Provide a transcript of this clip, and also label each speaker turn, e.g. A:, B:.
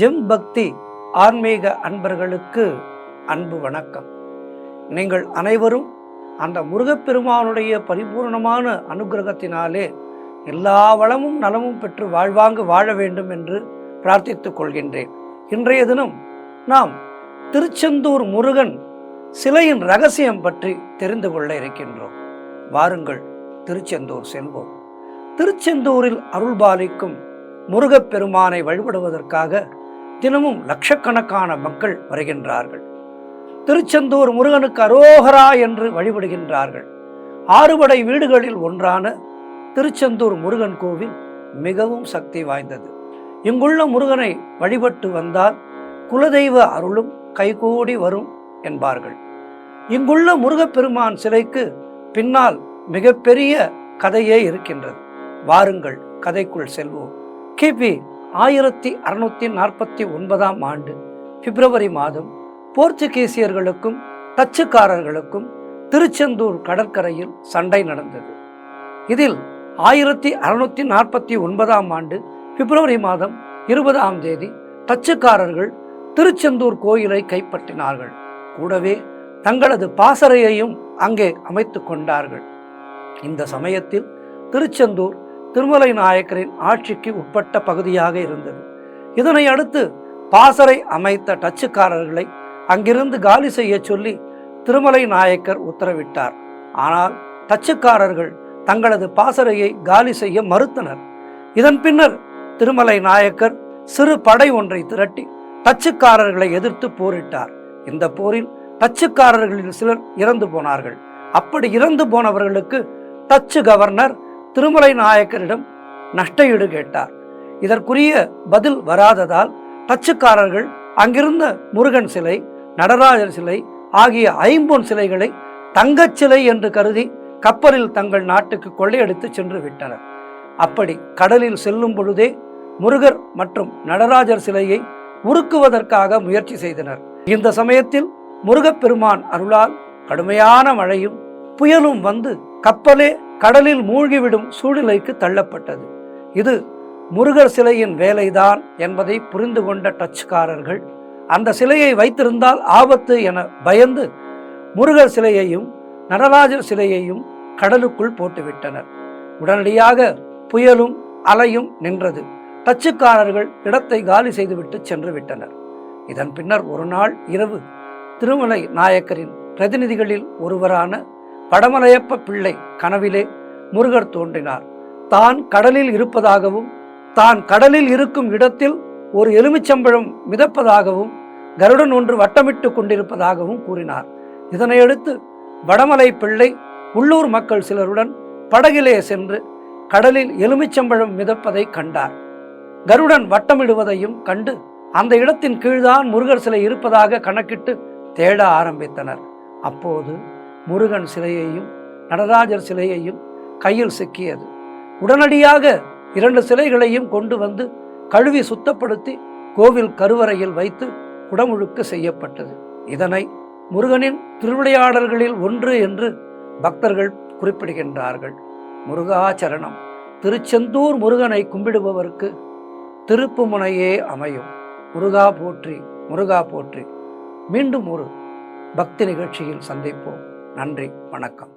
A: GeM பக்தி ஆன்மீக அன்பர்களுக்கு அன்பு வணக்கம். நீங்கள் அனைவரும் அந்த முருகப்பெருமானுடைய பரிபூர்ணமான அனுகிரகத்தினாலே எல்லா வளமும் நலமும் பெற்று வாழ்வாங்கு வாழ வேண்டும் என்று பிரார்த்தித்துக் கொள்கின்றேன். இன்றைய தினம் நாம் திருச்செந்தூர் முருகன் சிலையின் ரகசியம் பற்றி தெரிந்து கொள்ள இருக்கின்றோம். வாருங்கள் திருச்செந்தூர் செல்வோம். திருச்செந்தூரில் அருள்பாலிக்கும் முருகப்பெருமானை வழிபடுவதற்காக தினமும் லட்சக்கணக்கான மக்கள் வருகின்றார்கள். திருச்செந்தூர் முருகனுக்கு அரோகரா என்று வழிபடுகின்றார்கள். ஆறுபடை வீடுகளில் ஒன்றான திருச்செந்தூர் முருகன் கோவில் மிகவும் சக்தி வாய்ந்தது. இங்குள்ள முருகனை வழிபட்டு வந்தால் குலதெய்வ அருளும் கைகூடி வரும் என்பார்கள். இங்குள்ள முருகப்பெருமான் சிலைக்கு பின்னால் மிகப்பெரிய கதையே இருக்கின்றது. வாருங்கள் கதைக்குள் செல்வோம். கிபி ஆயிரத்தி அறுநூத்தி நாற்பத்தி ஒன்பதாம் ஆண்டு பிப்ரவரி மாதம் போர்ச்சுகீசியர்களுக்கும் டச்சுக்காரர்களுக்கும் திருச்செந்தூர் கடற்கரையில் சண்டை நடந்தது. இதில் ஆயிரத்தி அறுநூத்தி நாற்பத்தி ஒன்பதாம் ஆண்டு பிப்ரவரி மாதம் இருபதாம் தேதி டச்சுக்காரர்கள் திருச்செந்தூர் கோயிலை கைப்பற்றினார்கள். கூடவே தங்களது பாசறையையும் அங்கே அமைத்து கொண்டார்கள். இந்த சமயத்தில் திருச்செந்தூர் திருமலை நாயக்கரின் ஆட்சிக்கு உட்பட்ட பகுதியாக இருந்தது. இதனை அடுத்து பாசறை அமைத்த டச்சுக்காரர்களை அங்கிருந்து காலி செய்ய சொல்லி திருமலை நாயக்கர் உத்தரவிட்டார். ஆனால் டச்சுக்காரர்கள் தங்களது பாசறையை காலி செய்ய மறுத்தனர். இதன் பின்னர் திருமலை நாயக்கர் சிறு படை ஒன்றை திரட்டி டச்சுக்காரர்களை எதிர்த்து போரிட்டார். இந்த போரில் டச்சுக்காரர்களில் சிலர் இறந்து போனார்கள். அப்படி இறந்து போனவர்களுக்கு டச்சு கவர்னர் திருமலை நாயக்கரிடம் நஷ்டஈடு கேட்டார். இதற்குரிய பதில் வராததால் டச்சுக்காரர்கள் அங்கிருந்த முருகன் சிலை நடராஜர் சிலை ஆகிய ஐம்பொன் சிலைகளை தங்கச் சிலை என்று கருதி கப்பலில் தங்கள் நாட்டுக்கு கொள்ளையடித்து சென்று விட்டனர். அப்படி கடலில் செல்லும் பொழுதே முருகர் மற்றும் நடராஜர் சிலையை உருக்குவதற்காக முயற்சி செய்தனர். இந்த சமயத்தில் முருகப்பெருமான் அருளால் கடுமையான மழையும் புயலும் வந்து கப்பலே கடலில் மூழ்கிவிடும் சூழ்நிலைக்கு தள்ளப்பட்டது. இது முருகர் சிலையின் வேலைதான் என்பதை புரிந்து கொண்ட டச்சுக்காரர்கள் அந்த சிலையை வைத்திருந்தால் ஆபத்து என பயந்து முருகர் சிலையையும் நடராஜர் சிலையையும் கடலுக்குள் போட்டுவிட்டனர். உடனடியாக புயலும் அலையும் நின்றது. டச்சுக்காரர்கள் இடத்தை காலி செய்துவிட்டு சென்று விட்டனர். இதன் பின்னர் ஒரு நாள் இரவு திருமலை நாயக்கரின் பிரதிநிதிகளில் ஒருவரான படமலையப்ப பிள்ளை கனவிலே முருகர் தோன்றினார். தான் கடலில் இருப்பதாகவும் தான் கடலில் இருக்கும் இடத்தில் ஒரு எலுமிச்சம்பழம் மிதப்பதாகவும் கருடன் ஒன்று வட்டமிட்டு கொண்டிருப்பதாகவும் கூறினார். இதனையடுத்து வடமலை பிள்ளை உள்ளூர் மக்கள் சிலருடன் படகிலே சென்று கடலில் எலுமிச்சம்பழம் மிதப்பதை கண்டார். கருடன் வட்டமிடுவதையும் கண்டு அந்த இடத்தின் கீழ்தான் முருகர் சிலை இருப்பதாக கணக்கிட்டு தேட ஆரம்பித்தனர். அப்போது முருகன் சிலையையும் நடராஜர் சிலையையும் கையில் சிக்கியது. உடனடியாக இரண்டு சிலைகளையும் கொண்டு வந்து கழுவி சுத்தப்படுத்தி கோவில் கருவறையில் வைத்து குடமுழுக்கு செய்யப்பட்டது. இதனை முருகனின் திருவிளையாடல்களில் ஒன்று என்று பக்தர்கள் குறிப்பிடுகின்றார்கள். முருகாச்சரணம். திருச்செந்தூர் முருகனை கும்பிடுபவருக்கு திருப்புமுனையே அமையும். முருகா போற்றி முருகா போற்றி. மீண்டும் ஒரு பக்தி நிகழ்ச்சியில் சந்திப்போம். நன்றி வணக்கம்.